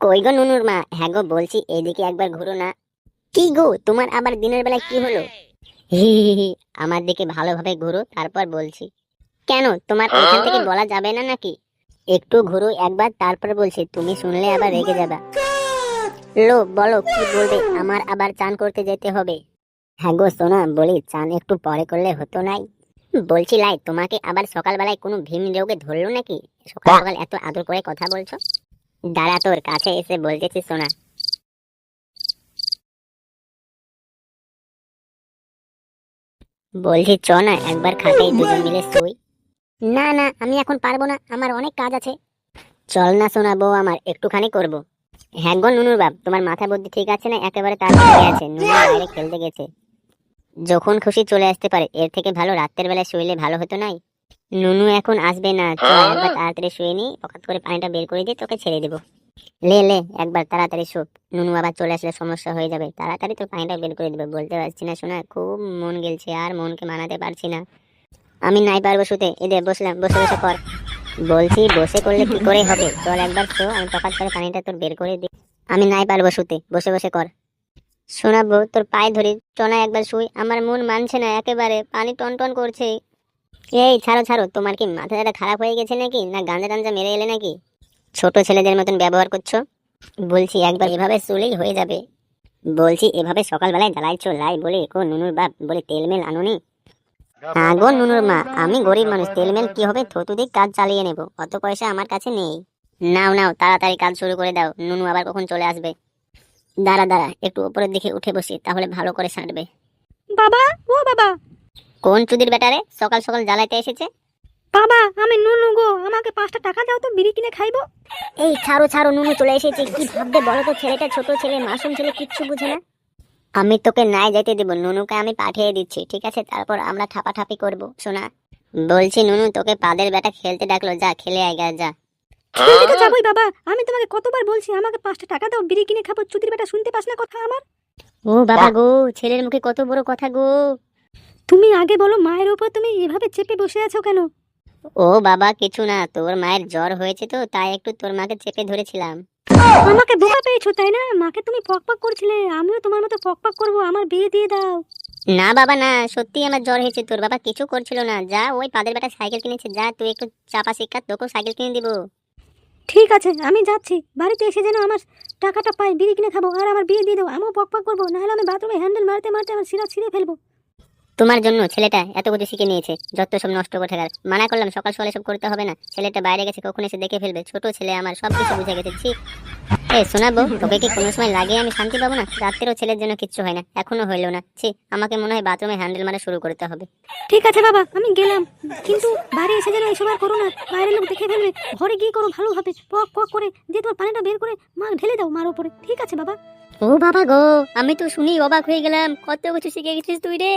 কই গো নুনুর মা? হ্যাঁ গো, বলছি এইদিকে একবার ঘুরো না। কি গো, তোমার আবার দিনের বেলা কি হলো? আমার দিকে ভালোভাবে ঘুরো, তারপর বলছি। কেন, তোমার ওইখান থেকে বলা যাবে না নাকি? একটু ঘুরো একবার, তারপর বলছি, তুমি শুনলে আবার রেগে যাবে। লো, বলো, কি বলবে? আমার আবার চান করতে যেতে হবে। হ্যাঁ গো সোনা বলি, চান একটু পরে করলে হতো নাই। বলছি, লাই, তোমাকে আবার সকালবেলায় কোনো ভীম রোগে ধরলো নাকি? সকাল সকাল এত আদর করে কথা বলছো? দাঁড়া তোর কাছে এসে বলতেছি সোনা বলছি চ না একবার খাটেই দুজন মিলে শুই। না না আমি এখন পারব না আমার অনেক কাজ আছে। চল না সোনা বউ আমার একটুখানি করব। হ্যাঁ গো নুনুর বাপ তোমার মাথা বুদ্ধি ঠিক আছে না? একেবারে তার আছে নুনু বাইরে খেলতে গেছে। যখন খুশি চলে আসতে পারে এর থেকে ভালো রাতের বেলায় শুইলে ভালো হতো নাই? নুনু এখন আসবে না চল একবার তাড়াতাড়ি শুয়ে নি পকাত করে পানিটা বের করে দিয়ে তোকে ছেড়ে দেবো। লে লে একবার তাড়াতাড়ি শোক নুনু আবার চলে আসলে সমস্যা হয়ে যাবে। তাড়াতাড়ি তোর পানিটা বের করে দেবে বলতে পারছি না শোনা খুব মন গেলছে আর মনকে মানাতে পারছি না। আমি নাই পারব শুতে এদে বসলাম বসে বসে কর বলছি বসে করলে কি করে হবে? চল একবার শো আমি পকাত করে পানিটা তোর বের করে দিই। আমি নাই পারব শুতে বসে বসে কর। শোনাবো তোর পায়ে ধরি চনা একবার শুই আমার মন মানছে না একেবারে পানি টন টন করছে। এই, ছাড়ো ছাড়ো, তোমার কি মাথাটা খারাপ হয়ে গেছে নাকি? না গাঁজা টাঞ্জা মেরে এলে নাকি? ছোট ছেলেদের মতন ব্যবহার করছ? বলছি একবার এভাবে শুলেই হয়ে যাবে। বলছি এভাবে সকালবেলায় জ্বালাইছো লাই বলে কো নুনুর বাপ বলে তেলমেল আনুনি। হ্যাঁ গো নুনুর মা, আমি গরিব মানুষ তেলমেল কি হবে? থতু দিক কাজ চালিয়ে নেব, অত পয়সা আমার কাছে নেই। নাও নাও, তাড়াতাড়ি কাজ শুরু করে দাও, নুনু আবার কখন চলে আসবে? দাঁড়া দাঁড়া, একটু উপরের দিকে উঠে বসি, তাহলে ভালো করে সাঁটবে। বাবা, ও বাবা কোন চুদির বেটারে? সকাল সকাল জ্বালাইতে এসেছে? বাবা আমি নুনু গো। আমাকে পাঁচটা টাকা দাও তো বিড়ি কিনে খাইবো। এই ছাড়ো ছাড়ো নুনু চলে এসেছে। কি ভাববে বলো তো ছেলেটা ছোট ছেলে মাসুম ছেলে কিচ্ছু বুঝে না। আমি তোকে নাই যেতে দেবো নুনুকে আমি পাঠিয়ে দিচ্ছি ঠিক আছে? তারপর আমরা ঠাপাঠাপি করব শোনা বলছি নুনু তোকে পাদের বেটা খেলতে ডাকলো যা খেলে আয় যা। খেলতে তো যাবোই বাবা। আমি তোমাকে কতবার বলছি আমাকে পাঁচটা টাকা দাও বিড়ি কিনে খাব। চুদির বেটা শুনতে পাস না কথা আমার? ও বাবা গো ছেলের মুখে কত বড় কথা গো। তুমি আগে বলো মায়ের উপর তুমি এভাবে চেপে বসে আছো কেন? ও বাবা কিছু না তোর মায়ের জ্বর হয়েছে তো তাই একটু তোর মাকে চেপে ধরেছিলাম। আমাকে বোকা পেয়েছ তাই না? মাকে তুমি পক পক করছিলে আমিও তোমার মতো পক পক করব আমার বিয়ে দিয়ে দাও। না বাবা না সত্যি আমার জ্বর হয়েছে তোর বাবা কিছু করছিল না। যা ওই পাদের বেটা সাইকেল কিনেছে যা তুই একটু চাপা শিক্ষা তোকেও সাইকেল কিনে দিব। ঠিক আছে আমি যাচ্ছি বাড়িতে এসে যেন আমার টাকাটা পাই বিড়ি কিনে খাব আর আমার বিয়ে দিয়ে দাও আমিও পক পক করব নাহলে আমি বাথরুমে হ্যান্ডেল মারতে মারতে আমার সিরা ছিঁড়ে ফেলব। তোমার জন্য ছেলেটা এত কিছু শিখে নিয়েছে যত সব নষ্ট করে থাকার মানা করলাম সকাল সকাল সব করতে হবে না। ছেলেটা বাইরে গেছে কখন এসে দেখে ফেলবে? ছোট ছেলে আমার সব কিছু বুঝে গেছে। ছি। এ শোনাবো তোকে কি কোনো সময় লাগে আমি শান্তি পাবো না? রাত্রেও ছেলের জন্য কিচ্ছু হয় না এখনও হইল না। ছি আমাকে মনে হয় বাথরুমে হ্যান্ডেল মারা শুরু করতে হবে। ঠিক আছে বাবা আমি গেলাম। কিন্তু বাড়ি এসে যেন এসব আর করো না বাইরের লোক দেখে ফেলবে। ঘরে গিয়ে করো ভালোভাবে পক পক করে দিয়ে তোমার পানিটা বের করে মা ঢেলে দাও মার উপরে। ঠিক আছে বাবা। ও বাবা গো আমি তো শুনি অবাক হয়ে গেলাম। কত কিছু শিখে গেছিস তুই রে।